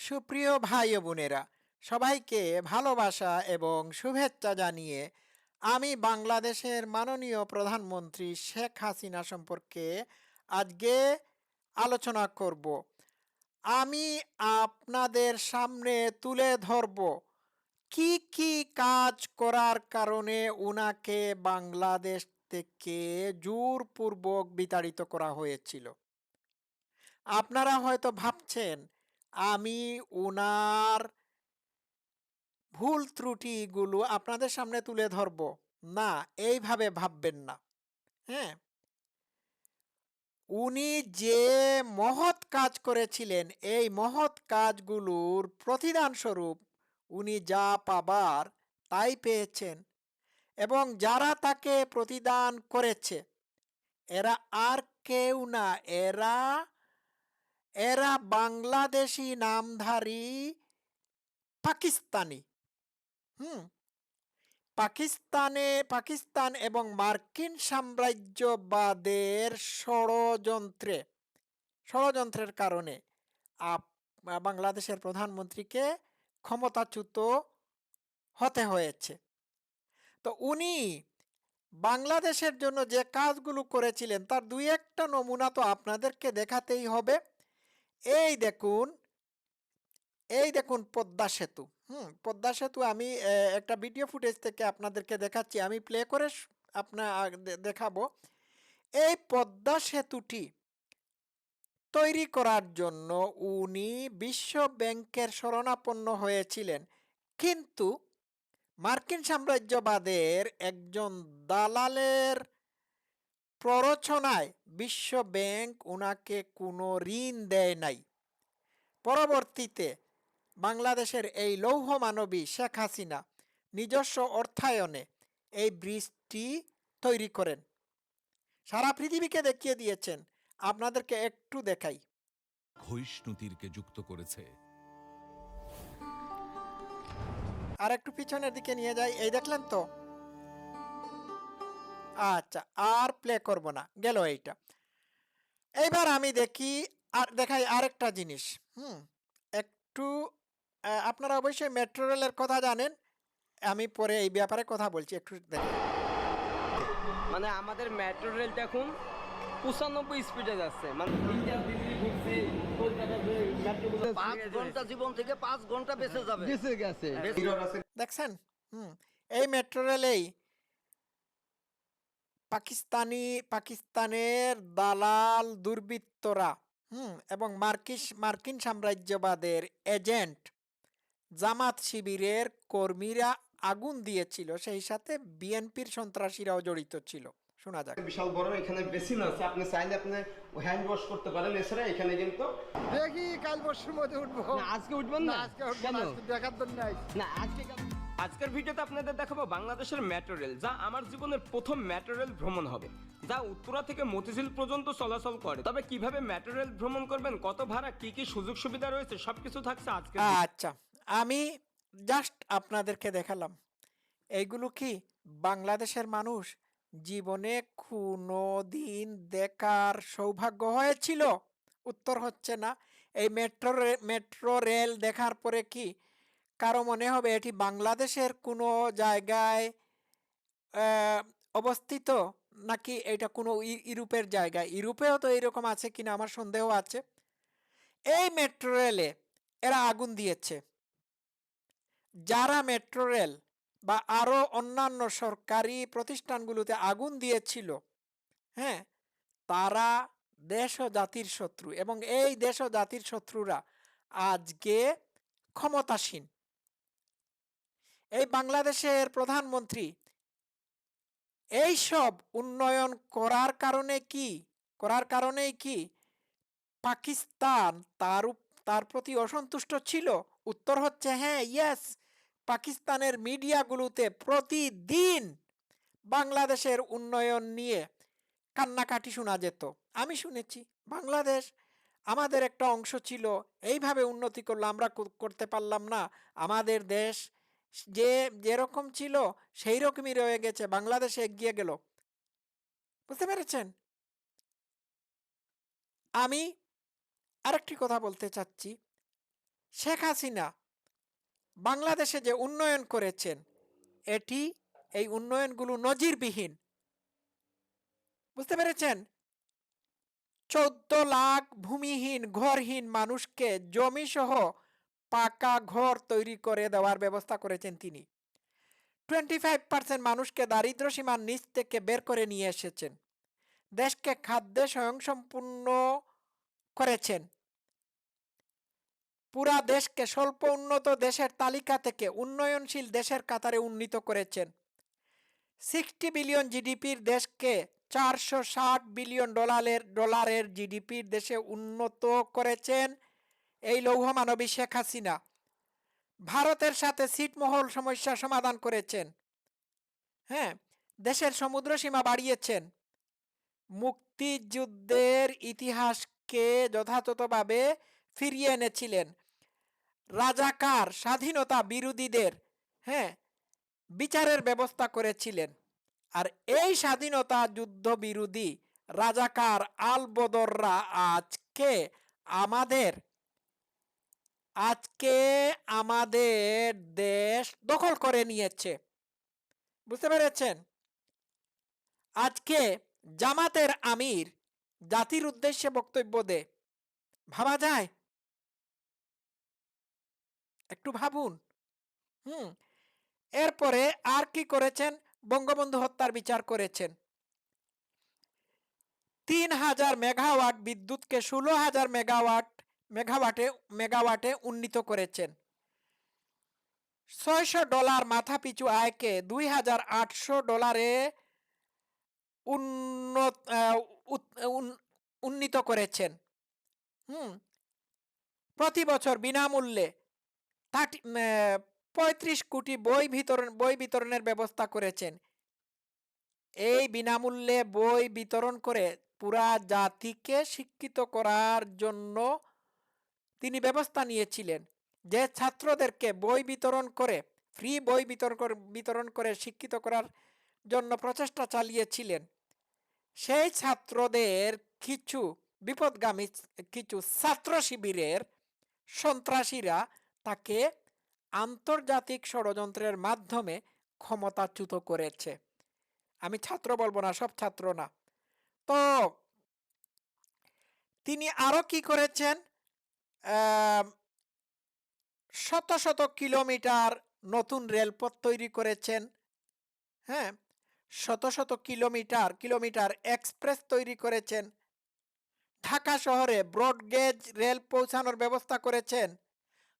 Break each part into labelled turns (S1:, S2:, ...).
S1: সুপ্রিয় ভাই বোনেরা, সবাইকে ভালোবাসা এবং শুভেচ্ছা জানিয়ে আমি বাংলাদেশের মাননীয় প্রধানমন্ত্রী শেখ হাসিনা সম্পর্কে আজকে আলোচনা করব। আমি আপনাদের সামনে তুলে ধরব কি কি কাজ করার কারণে উনাকে বাংলাদেশ থেকে জোরপূর্বক বিতাড়িত করা হয়েছিল। আপনারা হয়তো ভাবছেন আমি উনার ভুল ত্রুটিগুলো আপনাদের সামনে তুলে ধরব। না, এইভাবে ভাববেন না। হ্যাঁ? উনি যে মহৎ কাজ করেছিলেন, এই মহৎ কাজগুলোর প্রতিদান স্বরূপ উনি যা পাবার তাই পেয়েছেন এবং যারা তাকে প্রতিদান করেছে, এরা আর কেউ না, এরা এরা বাংলাদেশি নামধারী পাকিস্তানি। হুম, পাকিস্তানে, পাকিস্তান এবং মার্কিন সাম্রাজ্যবাদের ষড়যন্ত্রে, ষড়যন্ত্রের কারণে আপ- বাংলাদেশের প্রধানমন্ত্রীকে ক্ষমতাচ্যুত হতে হয়েছে। তো উনি বাংলাদেশের জন্য যে কাজগুলো করেছিলেন, তার দুই একটা নমুনা তো আপনাদেরকে দেখাতেই হবে। এই দেখুন এই দেখুন পদ্মা সেতু। হুম, পদ্মা সেতু আমি একটা ভিডিও ফুটেজ থেকে আপনাদেরকে দেখাচ্ছি। আমি প্লে করে আপনার দেখাবো। এই পদ্মা সেতুটি তৈরি করার জন্য উনি বিশ্ব ব্যাংকের শরণাপন্ন হয়েছিলেন। কিন্তু মার্কিন সাম্রাজ্যবাদের একজন দালালের প্ররোচনায় বিশ্ব ব্যাংক ওনাকে কোনো ঋণ দেয় নাই। পরবর্তীতে বাংলাদেশের এই লৌহ মানবী শেখ হাসিনা নিজস্ব অর্থায়নে এই ব্রিজটি তৈরি করেন। সারা পৃথিবীকে দেখিয়ে দিয়েছেন। আপনাদেরকে একটু দেখাই।
S2: ক্ষয়িষ্ণু তীরকে যুক্ত করেছে।
S1: আর একটু পিছনের দিকে নিয়ে যাই। এই দেখলেন তো আচ্ছা আর প্লে করব না গেল এইটা। এইবার আমি দেখি আর দেখাই আরেকটা জিনিস হুম একটু আপনারা অবশ্যই মেট্রো রেলের কথা জানেন আমি পরে এই ব্যাপারে কথা বলছি একটু দেখেন
S3: মানে আমাদের মেট্রো রেল দেখুন পঁচানব্বই স্পিডে যাচ্ছে মানে
S4: পাঁচ ঘণ্টা জীবন থেকে পাঁচ ঘণ্টা বেঁচে যাবে।
S3: বেঁচে গেছে।
S1: দেখছেন হুম এই মেট্রো রেলেই পাকিস্তানি পাকিস্তানের দালাল দুর্বৃত্তরা হুম এবং মার্কিস মার্কিন সাম্রাজ্যবাদের এজেন্ট জামাত শিবিরের কর্মীরা আগুন দিয়েছিল। সেই সাথে বিএনপির সন্ত্রাসীরাও জড়িত ছিল। শোনা যাক।
S5: বিশাল বড় এখানে বেসিন আছে। আপনি চাইলে আপনি হ্যান্ড ওয়াশ করতে পারেন। এছাড়া এখানে কিন্তু
S6: দেখি কাল পরশুর মধ্যে উঠবো।
S3: না, আজকে উঠবেন না
S6: আজকে উঠবো
S3: কেন?
S6: না, আজকে দেখার জন্য।
S3: না আজকে? আজকের ভিডিওতে আপনাদের দেখাবো বাংলাদেশের মেট্রো রেল যা আমার জীবনের প্রথম মেট্রো রেল ভ্রমণ হবে, যা উত্তরা থেকে মতিঝিল পর্যন্ত চলাচল করে। তবে কীভাবে মেট্রো রেল ভ্রমণ করবেন, কত ভাড়া, কি কি সুযোগ সুবিধা রয়েছে, সবকিছু থাকছে আজকে
S1: আচ্ছা আমি জাস্ট আপনাদেরকে দেখালাম এইগুলো কি বাংলাদেশের মানুষ জীবনে কোনো দিন দেখার সৌভাগ্য হয়েছিল? উত্তর হচ্ছে না, এই মেট্রো মেট্রো রেল দেখার পরে কি কারও মনে হবে এটি বাংলাদেশের কোনো জায়গায় অবস্থিত? নাকি এটা কোনো ইউরোপের জায়গায় ইউরোপেও তো এরকম আছে কিনা আমার সন্দেহ আছে। এই মেট্রো রেলে এরা আগুন দিয়েছে। যারা মেট্রো রেল বা আরও অন্যান্য সরকারি প্রতিষ্ঠানগুলোতে আগুন দিয়েছিল হ্যাঁ তারা দেশ ও জাতির শত্রু এবং এই দেশ ও জাতির শত্রুরা আজকে ক্ষমতাসীন। এই বাংলাদেশের প্রধানমন্ত্রী, এই সব উন্নয়ন করার কারণে কি? করার কারণেই কি পাকিস্তান তার তার প্রতি অসন্তুষ্ট ছিল? উত্তর হচ্ছে হ্যাঁ ইয়েস পাকিস্তানের মিডিয়াগুলোতে প্রতিদিন বাংলাদেশের উন্নয়ন নিয়ে কান্নাকাটি শোনা যেত। আমি শুনেছি বাংলাদেশ আমাদের একটা অংশ ছিল, এইভাবে উন্নতি করল আমরা করতে পারলাম না। আমাদের দেশ যে, যেরকম ছিল সেই রকমই রয়ে গেছে, বাংলাদেশে এগিয়ে গেল। বুঝতে পেরেছেন? আমি আরেকটি কথা বলতে চাচ্ছি। শেখ হাসিনা বাংলাদেশে যে উন্নয়ন করেছেন, এটি এই উন্নয়নগুলো নজিরবিহীন। বুঝতে পেরেছেন? চোদ্দ লাখ ভূমিহীন, ঘরহীন মানুষকে জমি সহ পাকা ঘর তৈরি করে দেওয়ার ব্যবস্থা করেছেন তিনি। টোয়েন্টি ফাইভ পার্সেন্ট মানুষকে দারিদ্র সীমার নিচ থেকে বের করে নিয়ে এসেছেন। দেশকে খাদ্যে স্বয়ংসম্পূর্ণ করেছেন। পুরা দেশকে স্বল্প উন্নত দেশের তালিকা থেকে উন্নয়নশীল দেশের কাতারে উন্নীত করেছেন। সিক্সটি বিলিয়ন জিডিপির দেশকে চারশো ষাট বিলিয়ন ডলারের ডলারের জিডিপির দেশে উন্নত করেছেন। এই লৌহ মানবী শেখ হাসিনা ভারতের সাথে ছিটমহল সমস্যা সমাধান করেছেন। হ্যাঁ দেশের সমুদ্র সীমা বাড়িয়েছেন। মুক্তিযুদ্ধের ইতিহাসকে যথাযথভাবে ফিরিয়ে এনেছিলেন। রাজাকার স্বাধীনতা বিরোধীদের হ্যাঁ বিচারের ব্যবস্থা করেছিলেন। আর এই স্বাধীনতা যুদ্ধ বিরোধী রাজাকার আলবদররা আজকে আমাদের আজকে আমাদের দেশ দখল করে নিয়েছে। বুঝতে পেরেছেন? আজকে জামাতের আমির জাতির উদ্দেশ্যে বক্তব্য দে। ভাবা যায়? একটু ভাবুন। হুম, এরপরে আর কি করেছেন? বঙ্গবন্ধু হত্যার বিচার করেছেন। তিন হাজার মেগাওয়াট বিদ্যুৎকে ষোলো হাজার মেগাওয়াট মেগাওয়াটে মেগাওয়াটে উন্নীত করেছেন। ছয়শো ডলার মাথাপিছু আয়কে দুই হাজার আটশো ডলারে উন্নত উন্নীত করেছেন। হুম, প্রতি বছর বিনামূল্যে থার্টি পঁয়ত্রিশ কোটি বই বিতরণ, বই বিতরণের ব্যবস্থা করেছেন। এই বিনামূল্যে বই বিতরণ করে পুরা জাতিকে শিক্ষিত করার জন্য তিনি ব্যবস্থা নিয়েছিলেন যে ছাত্রদেরকে বই বিতরণ করে ফ্রি বই বিতরণ বিতরণ করে শিক্ষিত করার জন্য প্রচেষ্টা চালিয়েছিলেন। সেই ছাত্রদের কিছু বিপদগামী কিছু ছাত্র শিবিরের সন্ত্রাসীরা তাকে আন্তর্জাতিক ষড়যন্ত্রের মাধ্যমে ক্ষমতাচ্যুত করেছে। আমি ছাত্র বলব না, সব ছাত্র না। তো, তিনি আরও কি করেছেন? শত শত কিলোমিটার নতুন রেলপথ তৈরি করেছেন। হ্যাঁ শত শত কিলোমিটার কিলোমিটার এক্সপ্রেস তৈরি করেছেন। ঢাকা শহরে ব্রডগেজ রেল পৌঁছানোর ব্যবস্থা করেছেন।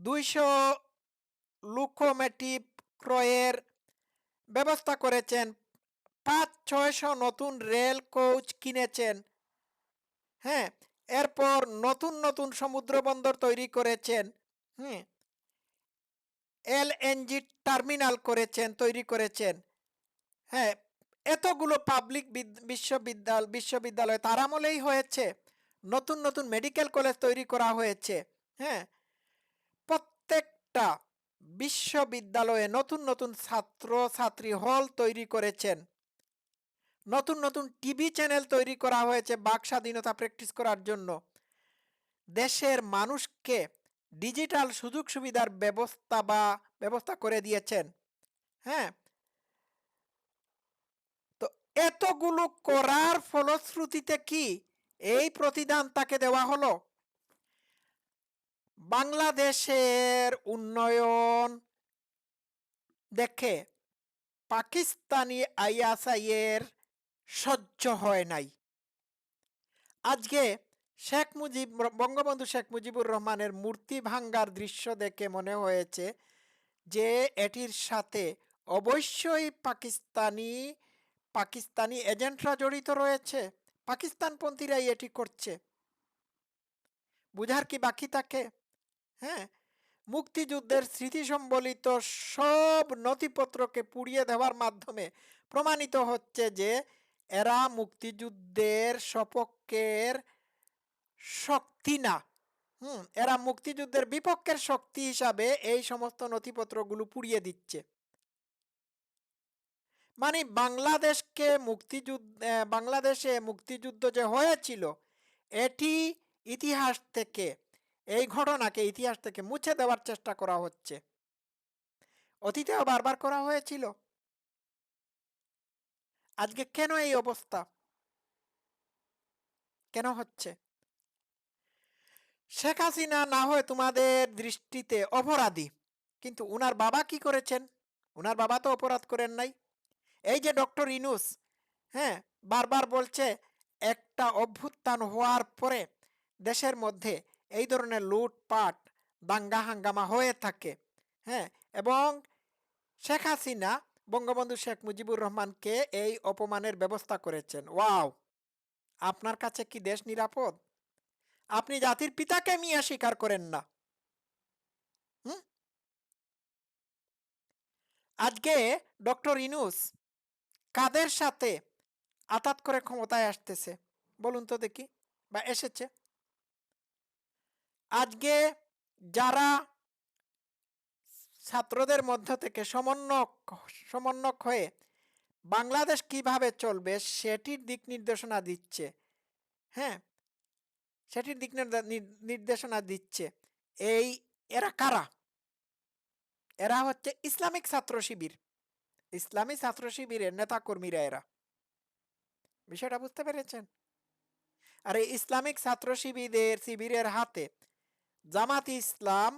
S1: দুইশো লুকোমেটিভ ক্রয়ের ব্যবস্থা করেছেন। পাঁচ, ছয়শো নতুন রেল কোচ কিনেছেন। হ্যাঁ এরপর নতুন নতুন সমুদ্র বন্দর তৈরি করেছেন, হুম এলএনজি টার্মিনাল করেছেন, তৈরি করেছেন। হ্যাঁ এতগুলো পাবলিক বিশ্ববিদ্যালয় বিশ্ববিদ্যালয় তার আমলেই হয়েছে। নতুন নতুন মেডিকেল কলেজ তৈরি করা হয়েছে হ্যাঁ। প্রত্যেকটা বিশ্ববিদ্যালয়ে নতুন নতুন ছাত্র ছাত্রী হল তৈরি করেছেন। নতুন নতুন টিভি চ্যানেল তৈরি করা হয়েছে বাক স্বাধীনতা প্র্যাকটিস করার জন্য। দেশের মানুষকে ডিজিটাল সুযোগ সুবিধার ব্যবস্থা বা ব্যবস্থা করে দিয়েছেন। হ্যাঁ? তো এতগুলো করার ফলশ্রুতিতে কি এই প্রতিদান তাকে দেওয়া হলো? বাংলাদেশের উন্নয়ন দেখে পাকিস্তানি আইএসআইয়ের সহ্য হয় নাই। আজকে শেখ মুজিব বঙ্গবন্ধু শেখ মুজিবুর রহমানের মূর্তি ভাঙ্গার দৃশ্য দেখে মনে হয়েছে যে, এটির সাথে অবশ্যই পাকিস্তানি পাকিস্তানি এজেন্টরা জড়িত রয়েছে। পাকিস্তানপন্থীরাই এটি করছে। বুঝার কি বাকি থাকে? হ্যাঁ মুক্তিযুদ্ধের স্মৃতি সম্বলিত সব নথিপত্রকে পুড়িয়ে দেওয়ার মাধ্যমে প্রমাণিত হচ্ছে যে এরা মুক্তিযুদ্ধের সপক্ষের শক্তি না। হুম, এরা মুক্তিযুদ্ধের বিপক্ষের শক্তি হিসাবে এই সমস্ত নথিপত্রগুলো পুড়িয়ে দিচ্ছে। মানে বাংলাদেশকে মুক্তিযুদ্ধ বাংলাদেশে মুক্তিযুদ্ধ যে হয়েছিল, এটি ইতিহাস থেকে, এই ঘটনাকে ইতিহাস থেকে মুছে দেওয়ার চেষ্টা করা হচ্ছে। অতীতেও বারবার করা হয়েছিল। আজকে কেন এই অবস্থা? কেন হচ্ছে? শেখ হাসিনা না হয় তোমাদের দৃষ্টিতে অপরাধী। কিন্তু উনার বাবা কি করেছেন? উনার বাবা তো অপরাধ করেন নাই। এই যে ডক্টর ইনুস হ্যাঁ বারবার বলছে একটা অভ্যুত্থান হওয়ার পরে দেশের মধ্যে এই ধরনের লুটপাট, দাঙ্গা হাঙ্গামা হয়ে থাকে। হ্যাঁ এবং শেখ হাসিনা বঙ্গবন্ধু শেখ মুজিবুর রহমানকে এই অপমানের ব্যবস্থা করেছেন। ওয়াও! আপনার কাছে কি দেশ নিরাপদ? আপনি জাতির পিতাকে মিয়া স্বীকার করেন না। আজকে ডক্টর ইনুস কাদের সাথে আতাত করে ক্ষমতায় আসতেছে? বলুন তো দেখি, বা এসেছে। আজকে যারা ছাত্রদের মধ্য থেকে সমন্বয়ক সমন্বয়ক হয়ে বাংলাদেশ কীভাবে চলবে সেটির দিক নির্দেশনা দিচ্ছে। হ্যাঁ? সেটির দিক নির্দেশনা দিচ্ছে। এই এরা কারা? এরা হচ্ছে ইসলামিক ছাত্র শিবির। ইসলামী ছাত্র শিবিরের নেতাকর্মীরা এরা। বিষয়টা বুঝতে পেরেছেন? আর এই ইসলামিক ছাত্র শিবিরের শিবিরের হাতে জামাত ইসলাম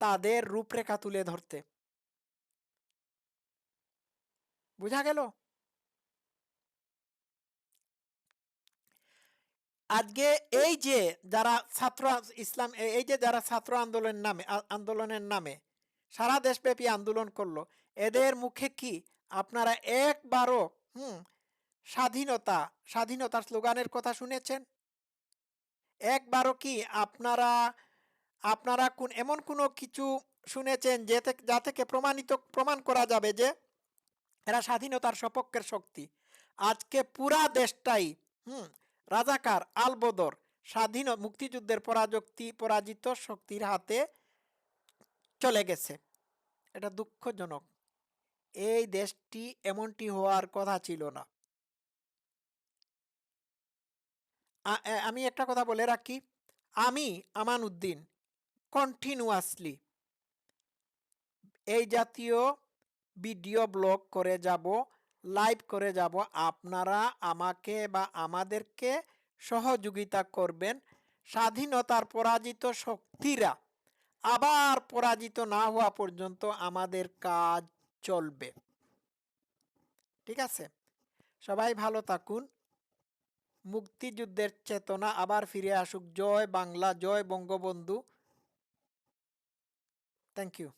S1: তাদের রূপরেখা তুলে ধরতে। বুঝা গেল? আজকে এই যে যারা ছাত্র ইসলাম এই যে যারা ছাত্র আন্দোলনের নামে আন্দোলনের নামে সারা দেশব্যাপী আন্দোলন করল, এদের মুখে কি আপনারা একবারও, হুম, স্বাধীনতা, স্বাধীনতার স্লোগানের কথা শুনেছেন? একবারও কি আপনারা আপনারা কোন, এমন কোনো কিছু শুনেছেন যেতে যা থেকে প্রমাণিত, প্রমাণ করা যাবে যে এরা স্বাধীনতার সপক্ষের শক্তি। আজকে পুরা দেশটাই, হুম, রাজাকার, আলবদর, স্বাধীন মুক্তিযুদ্ধের পরাজক্তি, পরাজিত শক্তির হাতে চলে গেছে। এটা দুঃখজনক। এই দেশটি এমনটি হওয়ার কথা ছিল না। আমি একটা কথা বলে রাখি। আমি আমান উদ্দিন কন্টিনিউয়াসলি এই জাতীয় ভিডিও ব্লগ করে যাব, লাইভ করে যাব। আপনারা আমাকে বা আমাদেরকে সহযোগিতা করবেন। স্বাধীনতার পরাজিত শক্তিরা আবার পরাজিত না হওয়া পর্যন্ত আমাদের কাজ চলবে। ঠিক আছে? সবাই ভালো থাকুন। মুক্তিযুদ্ধের চেতনা আবার ফিরে আসুক। জয় বাংলা, জয় বঙ্গবন্ধু। Thank you.